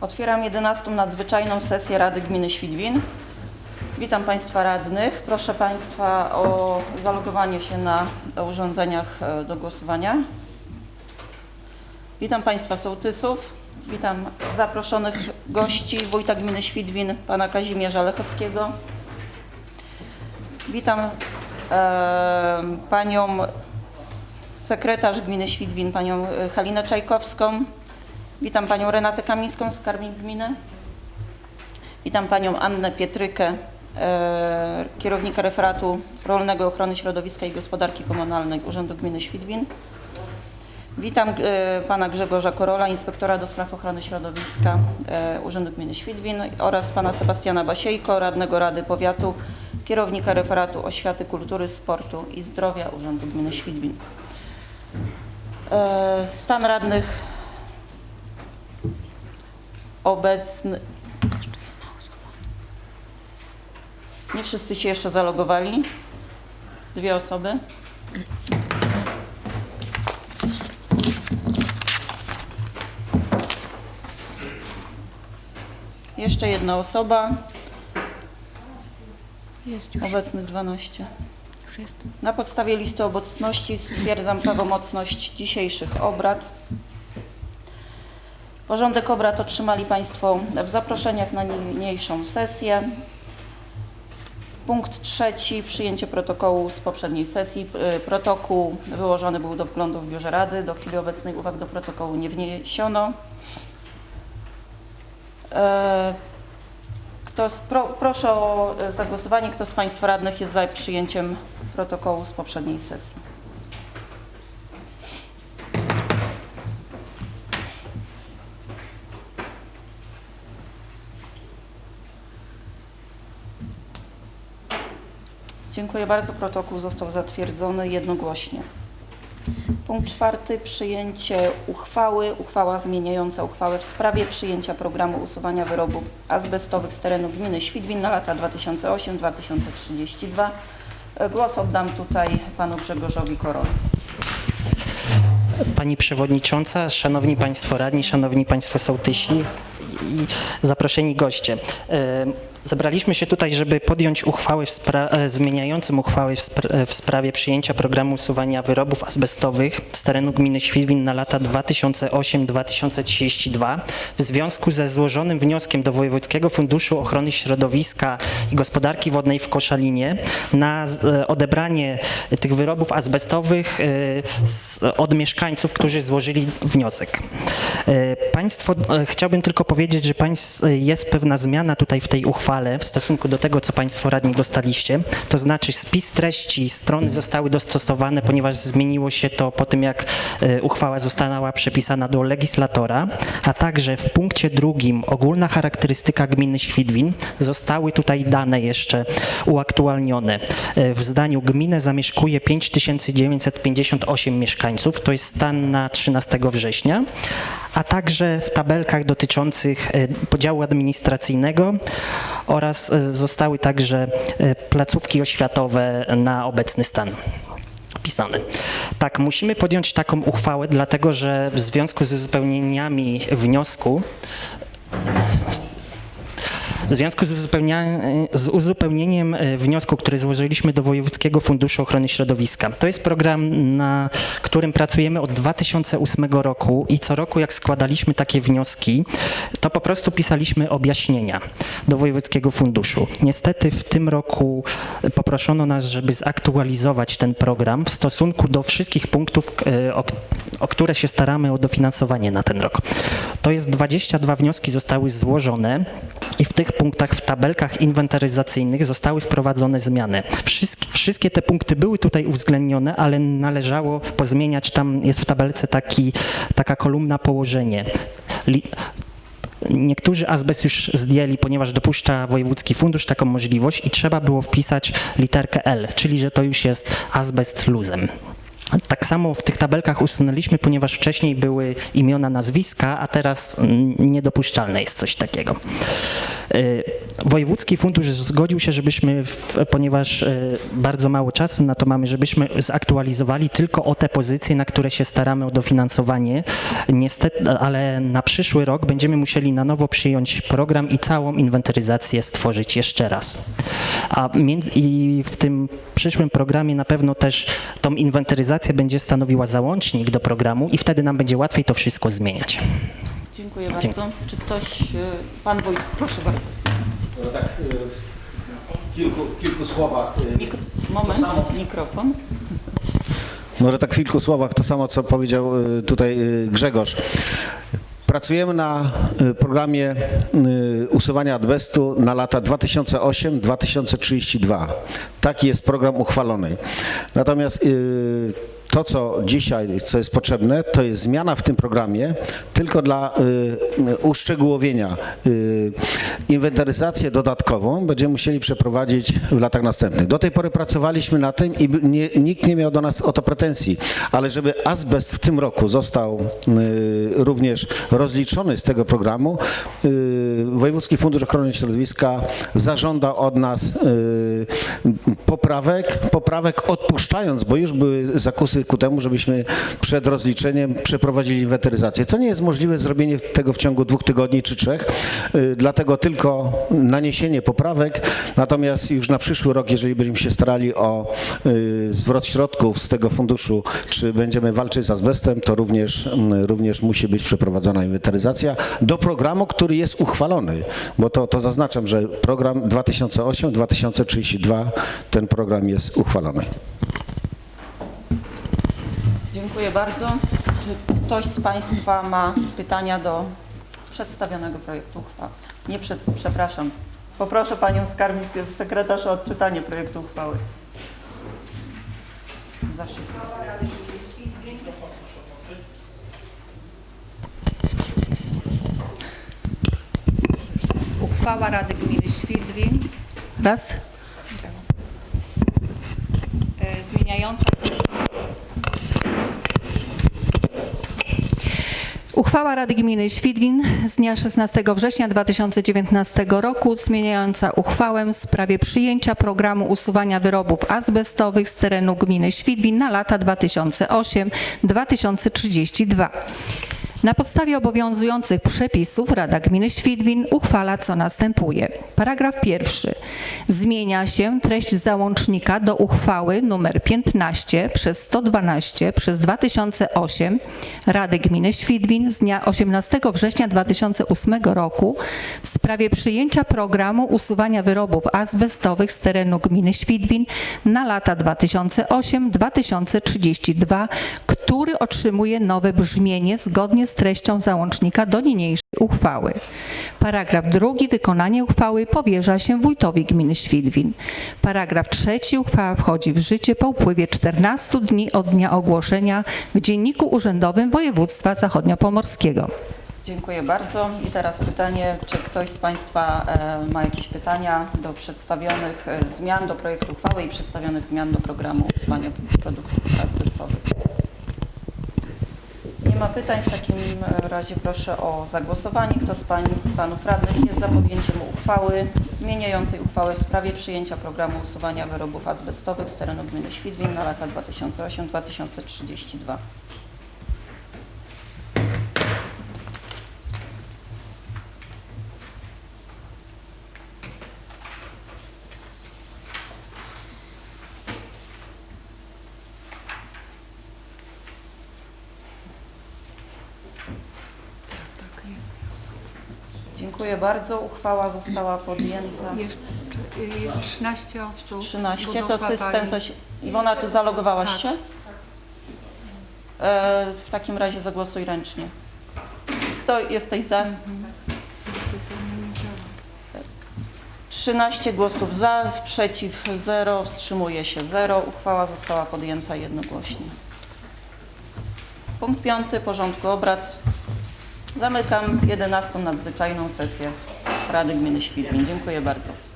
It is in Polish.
Otwieram 11. nadzwyczajną sesję Rady Gminy Świdwin. Witam Państwa radnych. Proszę Państwa o zalogowanie się na urządzeniach e, do głosowania. Witam Państwa sołtysów. Witam zaproszonych gości, wójta gminy Świdwin, pana Kazimierza Lechockiego. Witam e, panią sekretarz gminy Świdwin, panią e, Halinę Czajkowską. Witam panią Renatę Kamińską, skarbnik gminy. Witam panią Annę Pietrykę, e, kierownika referatu rolnego ochrony środowiska i gospodarki komunalnej Urzędu Gminy Świdwin. Witam e, pana Grzegorza Korola, inspektora do spraw ochrony środowiska e, Urzędu Gminy Świdwin oraz pana Sebastiana Basiejko, radnego Rady Powiatu, kierownika referatu oświaty, kultury, sportu i zdrowia Urzędu Gminy Świdwin. Stan radnych obecny. Nie wszyscy się jeszcze zalogowali. Dwie osoby. Jeszcze jedna osoba. Jest już, Obecnych 12. już jest. Na podstawie listy obecności stwierdzam prawomocność dzisiejszych obrad. Porządek obrad otrzymali Państwo w zaproszeniach na niniejszą sesję. Punkt trzeci, przyjęcie protokołu z poprzedniej sesji. Y, Protokół wyłożony był do wglądu w Biurze Rady. Do chwili obecnej uwag do protokołu nie wniesiono. E, Kto z, pro, proszę o e, zagłosowanie. Kto z Państwa radnych jest za przyjęciem protokołu z poprzedniej sesji? Dziękuję bardzo. Protokół został zatwierdzony jednogłośnie. Punkt czwarty. Przyjęcie uchwały. Uchwała zmieniająca uchwałę w sprawie przyjęcia programu usuwania wyrobów azbestowych z terenu gminy Świdwin na lata 2008-2032. E, Głos oddam tutaj panu Grzegorzowi Koroli. Pani Przewodnicząca, Szanowni Państwo Radni, Szanowni Państwo Sołtysi i zaproszeni goście. E, Zebraliśmy się tutaj, żeby podjąć uchwałę e, zmieniającą uchwałę w, spra- e, w sprawie przyjęcia programu usuwania wyrobów azbestowych z terenu gminy Świdwin na lata 2008-2032 w związku ze złożonym wnioskiem do Wojewódzkiego Funduszu Ochrony Środowiska i Gospodarki Wodnej w Koszalinie na e, odebranie tych wyrobów azbestowych e, od mieszkańców, którzy złożyli wniosek. E, Państwo, e, chciałbym tylko powiedzieć, że e, jest pewna zmiana tutaj w tej uchwale w stosunku do tego, co Państwo radni dostaliście. To znaczy spis treści strony zostały dostosowane, ponieważ zmieniło się to po tym, jak e, uchwała została przepisana do legislatora, a także w punkcie drugim ogólna charakterystyka gminy Świdwin zostały tutaj dane jeszcze uaktualnione. E, W zdaniu gminę zamieszkuje 5958 mieszkańców, to jest stan na 13 września, a także w tabelkach dotyczących e, podziału administracyjnego oraz e, zostały także e, placówki oświatowe na obecny stan pisane. Tak, musimy podjąć taką uchwałę, dlatego że w związku z uzupełnieniami wniosku w związku z, z uzupełnieniem e, wniosku, który złożyliśmy do Wojewódzkiego Funduszu Ochrony Środowiska. To jest program, na którym pracujemy od 2008 roku i co roku jak składaliśmy takie wnioski, to po prostu pisaliśmy objaśnienia do Wojewódzkiego Funduszu. Niestety w tym roku poproszono nas, żeby zaktualizować ten program w stosunku do wszystkich punktów, e, o, o które się staramy o dofinansowanie na ten rok. To jest 22 wnioski zostały złożone i w tych punktach, w tabelkach inwentaryzacyjnych zostały wprowadzone zmiany. Wszystkie, wszystkie te punkty były tutaj uwzględnione, ale należało pozmieniać, tam jest w tabelce taki, taka kolumna położenie. Li, Niektórzy azbest już zdjęli, ponieważ dopuszcza Wojewódzki Fundusz taką możliwość i trzeba było wpisać literkę L, czyli że to już jest azbest luzem. Tak samo w tych tabelkach usunęliśmy, ponieważ wcześniej były imiona, nazwiska, a teraz niedopuszczalne jest coś takiego. Y, Wojewódzki Fundusz zgodził się, żebyśmy, w, ponieważ y, bardzo mało czasu na to mamy, żebyśmy zaktualizowali tylko o te pozycje, na które się staramy o dofinansowanie. Niestety, ale na przyszły rok będziemy musieli na nowo przyjąć program i całą inwentaryzację stworzyć jeszcze raz. A między, i w tym przyszłym programie na pewno też tą inwentaryzację będzie stanowiła załącznik do programu i wtedy nam będzie łatwiej to wszystko zmieniać. Dziękuję bardzo. Czy ktoś, y, pan wójt, proszę bardzo. No tak, y, w kilku, w kilku słowach. Mikro, moment, samo. mikrofon. Może tak w kilku słowach to samo, co powiedział tutaj Grzegorz. Pracujemy na programie usuwania adwestu na lata 2008-2032. Taki jest program uchwalony. Natomiast to, co dzisiaj, co jest potrzebne, to jest zmiana w tym programie tylko dla y, y, uszczegółowienia. Y, inwentaryzację dodatkową będziemy musieli przeprowadzić w latach następnych. Do tej pory pracowaliśmy na tym i nie, nikt nie miał do nas o to pretensji, ale żeby azbest w tym roku został y, również rozliczony z tego programu, y, Wojewódzki Fundusz Ochrony Środowiska zażądał od nas y, poprawek, poprawek odpuszczając, bo już były zakusy ku temu, żebyśmy przed rozliczeniem przeprowadzili inwentaryzację, co nie jest możliwe zrobienie tego w ciągu dwóch tygodni czy trzech, y, dlatego tylko naniesienie poprawek, natomiast już na przyszły rok, jeżeli będziemy się starali o y, zwrot środków z tego funduszu, czy będziemy walczyć z azbestem, to również, mm, również musi być przeprowadzona inwentaryzacja do programu, który jest uchwalony, bo to, to zaznaczam, że program 2008-2032, ten program jest uchwalony. Dziękuję bardzo. Czy ktoś z Państwa ma pytania do przedstawionego projektu uchwały? Nie, przed, przepraszam. Poproszę Panią skarbnik, sekretarz o odczytanie projektu uchwały. Za szybko. Uchwała Rady Gminy Świdwin. Raz. E, Zmieniająca. Uchwała Rady Gminy Świdwin z dnia 16 września 2019 roku zmieniająca uchwałę w sprawie przyjęcia programu usuwania wyrobów azbestowych z terenu gminy Świdwin na lata 2008-2032. Na podstawie obowiązujących przepisów Rada Gminy Świdwin uchwala co następuje. Paragraf pierwszy. Zmienia się treść załącznika do uchwały nr 15 przez 112 przez 2008 Rady Gminy Świdwin z dnia 18 września 2008 roku w sprawie przyjęcia programu usuwania wyrobów azbestowych z terenu gminy Świdwin na lata 2008-2032, który otrzymuje nowe brzmienie zgodnie z treścią załącznika do niniejszej uchwały. Paragraf drugi. Wykonanie uchwały powierza się wójtowi gminy Świdwin. Paragraf trzeci. Uchwała wchodzi w życie po upływie 14 dni od dnia ogłoszenia w Dzienniku Urzędowym Województwa Zachodniopomorskiego. Dziękuję bardzo. I teraz pytanie, czy ktoś z Państwa e, ma jakieś pytania do przedstawionych e, zmian do projektu uchwały i przedstawionych zmian do programu usuwania produktów azbestowych? Nie ma pytań. W takim razie proszę o zagłosowanie. Kto z Pań i Panów Radnych jest za podjęciem uchwały zmieniającej uchwałę w sprawie przyjęcia programu usuwania wyrobów azbestowych z terenu gminy Świdwin na lata 2008-2032? Dziękuję bardzo. Uchwała została podjęta. Jeszcze jest 13 osób. 13 bo to system pani- coś. Iwona, ty zalogowałaś Tak. się? E, w takim razie zagłosuj ręcznie. Kto jesteś za? System nie działa. 13 głosów za, przeciw 0, wstrzymuje się 0. Uchwała została podjęta jednogłośnie. Punkt 5 porządku obrad. Zamykam 11 nadzwyczajną sesję Rady Gminy Świdwin. Dziękuję bardzo.